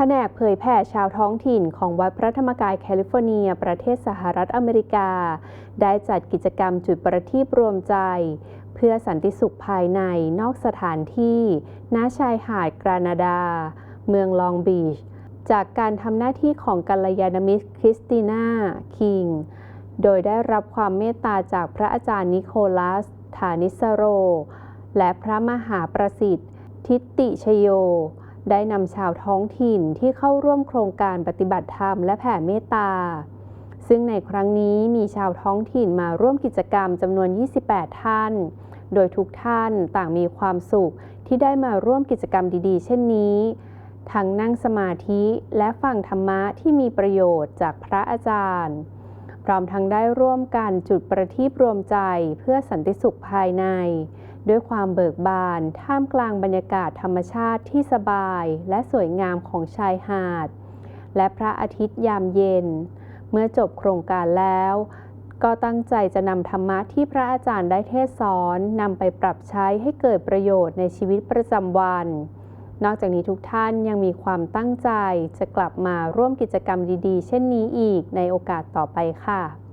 แผนกเผยแผ่ชาวท้องถิ่นของวัดพระธรรมกายแคลิฟอร์เนีย ประเทศสหรัฐอเมริกา ได้จัดกิจกรรมจุดประทีปรวมใจ เพื่อสันติสุขภายในนอกสถานที่ณชายหาดกรานาดา เมืองลองบีช จากการทำหน้าที่ของกัลยาณมิตรคริสติน่า คิง โดยได้รับความเมตตาจากพระอาจารย์นิโคลัส ฐานิสโร และพระมหาประสิทธิ์ ทิติชโย ได้นำชาวท้องถิ่นที่เข้าร่วมโครงการปฏิบัติธรรมและแผ่เมตตา ซึ่งในครั้งนี้มีชาวท้องถิ่นมาร่วมกิจกรรมจำนวน 28 ท่าน โดยทุกท่านต่างมีความสุขที่ได้มาร่วมกิจกรรมดีๆ เช่นนี้ ทั้งนั่งสมาธิและฟังธรรมะที่มีประโยชน์จากพระอาจารย์ พร้อมทั้งได้ร่วมกันจุดประทีปรวมใจเพื่อสันติสุขภายใน ด้วยความเบิกบาน ท่ามกลางบรรยากาศธรรมชาติที่สบายและสวยงามของชายหาด และพระอาทิตย์ยามเย็น เมื่อจบโครงการแล้ว ก็ตั้งใจจะนำธรรมะที่พระอาจารย์ได้เทศสอนนำไปปรับใช้ให้เกิดประโยชน์ในชีวิตประจำวัน นอกจากนี้ทุกท่านยังมีความตั้งใจจะกลับมาร่วมกิจกรรมดีๆ เช่นนี้อีกในโอกาสต่อไปค่ะ